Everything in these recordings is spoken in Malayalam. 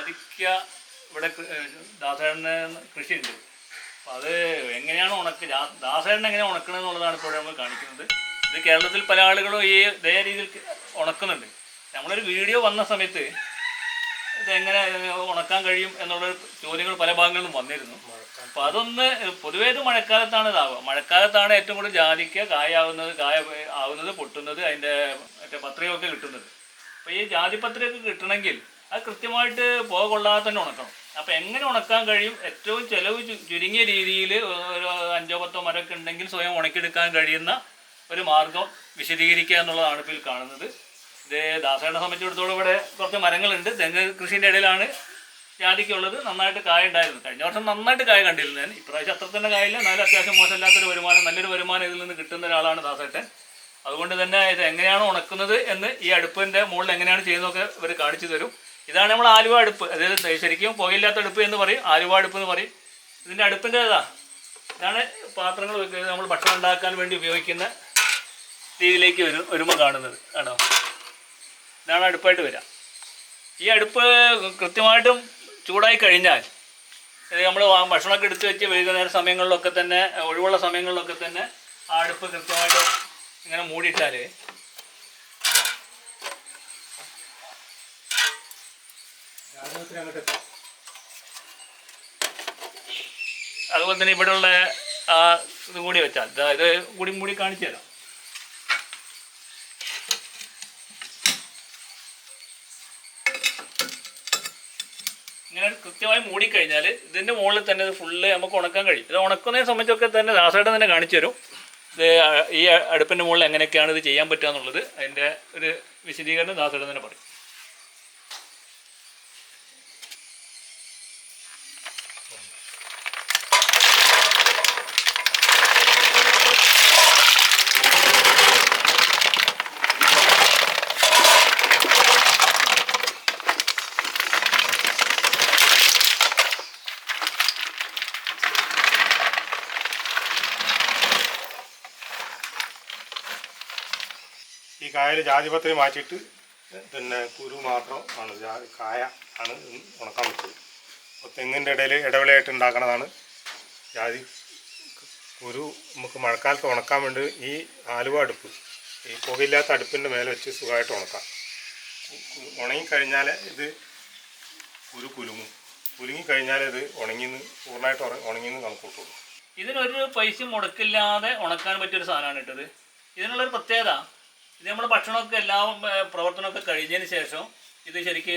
ജാതിക്ക ഇവിടെ ദാസേണ്ണ കൃഷിയുണ്ട്. അപ്പം അത് എങ്ങനെയാണ് ഉണക്ക് ദാസേണ്ണ എങ്ങനെ എങ്ങനെയാണ് ഉണക്കുന്നത് എന്നുള്ളതാണ് നമ്മൾ കാണിക്കുന്നത്. ഇത് കേരളത്തിൽ പല ആളുകളും ഈ ഇതേ രീതിയിൽ ഉണക്കുന്നുണ്ട്. നമ്മളൊരു വീഡിയോ വന്ന സമയത്ത് ഇത് എങ്ങനെ ഉണക്കാൻ കഴിയും എന്നുള്ള ചോദ്യങ്ങൾ പല ഭാഗങ്ങളിലും വന്നിരുന്നു. അപ്പോൾ അതൊന്ന് പൊതുവേ ഇത് മഴക്കാലത്താണ് ഇതാവുക. മഴക്കാലത്താണ് ഏറ്റവും കൂടുതൽ ജാതിക്ക കായാവുന്നത് കായ ആവുന്നത് പൊട്ടുന്നത് അതിന്റെ മറ്റേ പത്രികയൊക്കെ കിട്ടുന്നത്. അപ്പോൾ ഈ ജാതിപത്രികയൊക്കെ കിട്ടണമെങ്കിൽ അത് കൃത്യമായിട്ട് പുക കൊള്ളാതെ തന്നെ ഉണക്കണം. അപ്പോൾ എങ്ങനെ ഉണക്കാൻ കഴിയും? ഏറ്റവും ചിലവ് ചുരുങ്ങിയ രീതിയിൽ ഒരു അഞ്ചോ പത്തോ മരമൊക്കെ ഉണ്ടെങ്കിൽ സ്വയം ഉണക്കിയെടുക്കാൻ കഴിയുന്ന ഒരു മാർഗം വിശദീകരിക്കുക എന്നുള്ളതാണ് ഇപ്പോൾ കാണുന്നത്. ഇത് ദാസേനെ സംബന്ധിച്ചിടത്തോളം ഇവിടെ കുറച്ച് മരങ്ങളുണ്ട്. തെങ്ങ് കൃഷിന്റെ ഇടയിലാണ് ജാതിക്കുള്ളത്. നന്നായിട്ട് കായ ഉണ്ടായിരുന്നു. കഴിഞ്ഞ വർഷം നന്നായിട്ട് കായ കണ്ടിരുന്നു ഞാൻ. ഇപ്രാവശ്യം അത്ര തന്നെ കായില്ല എന്നാലും അത്യാവശ്യം മോശമില്ലാത്തൊരു വരുമാനം നല്ലൊരു വരുമാനം ഇതിൽ നിന്ന് കിട്ടുന്ന ഒരാളാണ് ദാസേട്ടൻ. അതുകൊണ്ട് തന്നെ ഇത് എങ്ങനെയാണ് ഉണക്കുന്നത് എന്ന് ഈ അടുപ്പിന്റെ മുകളിൽ എങ്ങനെയാണ് ചെയ്യുന്നതൊക്കെ ഇവർ കാണിച്ചു തരും. ഇതാണ് നമ്മൾ ആലുവ അടുപ്പ്. അതായത് ശരിക്കും പുകയില്ലാത്ത അടുപ്പ് എന്ന് പറയും ആലുവ അടുപ്പ് എന്ന് പറയും. ഇതിന്റെ അടുപ്പിന്റെ ഇതാ. ഇതാണ് പാത്രങ്ങൾ വെക്കുന്നത്. നമ്മൾ ഭക്ഷണം ഉണ്ടാക്കാൻ വേണ്ടി ഉപയോഗിക്കുന്ന രീതിയിലേക്ക് വരും ഒരുമ കാണുന്നത്. ആണോ? ഇതാണ് അടുപ്പായിട്ട് വരിക ഈ അടുപ്പ് കൃത്യമായിട്ടും ചൂടായി കഴിഞ്ഞാൽ നമ്മൾ ഭക്ഷണമൊക്കെ എടുത്തു വെച്ച് വൈകുന്നേര സമയങ്ങളിലൊക്കെ തന്നെ ഒഴിവുള്ള സമയങ്ങളിലൊക്കെ തന്നെ ആ അടുപ്പ് കൃത്യമായിട്ട് ഇങ്ങനെ മൂടിയിട്ടാൽ അതുപോലെ തന്നെ ഇവിടെയുള്ള ആ ഇത് കൂടി വെച്ചാൽ ഇത് കൂടി മൂടി കാണിച്ചു തരാം. ഇങ്ങനെ കൃത്യമായി മൂടിക്കഴിഞ്ഞാൽ ഇതിന്റെ മുകളിൽ തന്നെ ഇത് ഫുള്ള് നമുക്ക് ഉണക്കാൻ കഴിയും. ഇത് ഉണക്കുന്നതിനെ സംബന്ധിച്ചൊക്കെ തന്നെ ദാസേട്ടൻ തന്നെ കാണിച്ചു തരും. ഇത് ഈ അടുപ്പിന്റെ മുകളിൽ എങ്ങനെയൊക്കെയാണ് ഇത് ചെയ്യാൻ പറ്റുക എന്നുള്ളത് അതിന്റെ ഒരു വിശദീകരണം ദാസേട്ടൻ തന്നെ പറയും. ഈ കായൽ ജാതിപത്രി മാറ്റിയിട്ട് പിന്നെ കുരു മാത്രം ആണ് കായ ആണ് ഉണക്കാൻ പറ്റുന്നത് അപ്പോൾ തെങ്ങിന്റെ ഇടയിൽ ഇടവിളയായിട്ട് ഉണ്ടാക്കണതാണ് ജാതി. കുരു നമുക്ക് മഴക്കാലത്ത് ഉണക്കാൻ വേണ്ടി ഈ ആലുവ അടുപ്പ് ഈ പുകയില്ലാത്ത അടുപ്പിന്റെ മേലെ വെച്ച് സുഖമായിട്ട് ഉണക്കാം. ഉണങ്ങിക്കഴിഞ്ഞാൽ ഇത് കുരു കുലുങ്ങും. കുലുങ്ങിക്കഴിഞ്ഞാൽ ഇത് ഉണങ്ങിന്ന് പൂർണമായിട്ട് ഉണങ്ങിന്ന് നമുക്ക് ഇതിനൊരു പൈസ മുടക്കില്ലാതെ ഉണക്കാൻ പറ്റിയൊരു സാധനമാണ് ഇട്ടത്. ഇതിനുള്ളൊരു പ്രത്യേകത ഇത് നമ്മൾ ഭക്ഷണമൊക്കെ എല്ലാ പ്രവർത്തനമൊക്കെ കഴിഞ്ഞതിന് ശേഷം ഇത് ശരിക്ക്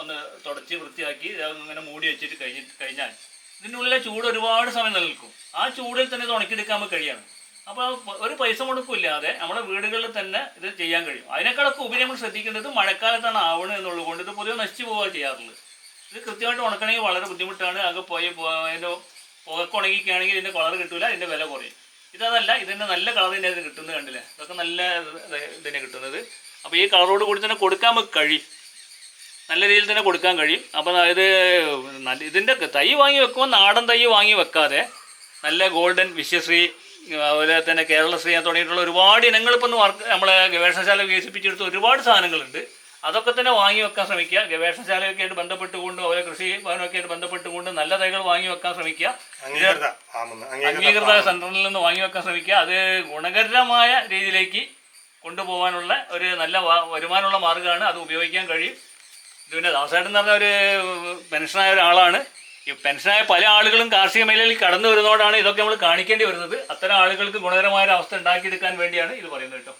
ഒന്ന് തുടച്ച് വൃത്തിയാക്കി ഇങ്ങനെ മൂടി വെച്ചിട്ട് കഴിഞ്ഞ് കഴിഞ്ഞാൽ ഇതിന്റെ ഉള്ളിലെ ചൂട് ഒരുപാട് സമയം നിലനിൽക്കും. ആ ചൂടിൽ തന്നെ ഇത് ഉണക്കിയെടുക്കാൻ കഴിയാണ്. അപ്പോൾ ഒരു പൈസ മുടക്കില്ലാതെ നമ്മുടെ വീടുകളിൽ തന്നെ ഇത് ചെയ്യാൻ കഴിയും. അതിനേക്കാളൊക്കെ ഉപരി നമ്മൾ ശ്രദ്ധിക്കേണ്ടത് മഴക്കാലത്താണ് ആവണത് എന്നുള്ളത് കൊണ്ട് ഇത് പൊതുവെ നശിച്ചു പോവാ ചെയ്യാറുള്ളത്. ഇത് കൃത്യമായിട്ട് ഉണക്കണമെങ്കിൽ വളരെ ബുദ്ധിമുട്ടാണ്. ആകെ പോയി അതിന്റെ പുകക്ക് ഉണങ്ങിക്കുകയാണെങ്കിൽ ഇതിന്റെ കളർ കിട്ടില്ല ഇതിന്റെ വില കുറയും. ഇതതല്ല ഇതിന്റെ നല്ല കളർ തന്നെ ഇത് കിട്ടുന്നത് കണ്ടില്ലേ? ഇതൊക്കെ നല്ല ഇതന്നെ ഇതിനെ കിട്ടുന്നത്. അപ്പോൾ ഈ കളറോട് കൂടി തന്നെ കൊടുക്കാൻ കഴിയും. നല്ല രീതിയിൽ തന്നെ കൊടുക്കാൻ കഴിയും. അപ്പോൾ അതായത് നല്ല ഇതിന്റെ തൈ വാങ്ങി വെക്കുമ്പോൾ നാടൻ തൈ വാങ്ങി വെക്കാതെ നല്ല ഗോൾഡൻ വിശ്വശ്രീ അതുപോലെ തന്നെ കേരളശ്രീ തുടങ്ങിയിട്ടുള്ള ഒരുപാട് ഇനങ്ങൾ ഇപ്പം നമ്മളെ ഗവേഷണശാല വികസിപ്പിച്ചെടുത്ത ഒരുപാട് സാധനങ്ങളുണ്ട്. അതൊക്കെ തന്നെ വാങ്ങി വെക്കാൻ ശ്രമിക്കുക. ഗവേഷണശാലയൊക്കെ ആയിട്ട് ബന്ധപ്പെട്ടുകൊണ്ട് അവരെ കൃഷി ഭവനമൊക്കെ ആയിട്ട് ബന്ധപ്പെട്ടുകൊണ്ട് നല്ല തൈകൾ വാങ്ങി വെക്കാൻ ശ്രമിക്കുക. അംഗീകൃത സെന്ററിൽ നിന്ന് വാങ്ങി വെക്കാൻ ശ്രമിക്കുക. അത് ഗുണകരമായ രീതിയിലേക്ക് കൊണ്ടുപോകാനുള്ള ഒരു നല്ല വരുമാനമുള്ള മാർഗമാണ് അത് ഉപയോഗിക്കാൻ കഴിയും. ഇത് പിന്നെ ദാസേട്ടൻ എന്ന് പറഞ്ഞ ഒരു പെൻഷനായ ഒരാളാണ്. ഈ പെൻഷനായ പല ആളുകളും കാർഷിക മേഖലയിൽ കടന്നു വരുന്നതോടാണ് ഇതൊക്കെ നമ്മൾ കാണിക്കേണ്ടി വരുന്നത്. അത്തരം ആളുകൾക്ക് ഗുണകരമായ ഒരു അവസ്ഥ ഉണ്ടാക്കിയെടുക്കാൻ വേണ്ടിയാണ് ഇത് പറയുന്നത് കേട്ടോ.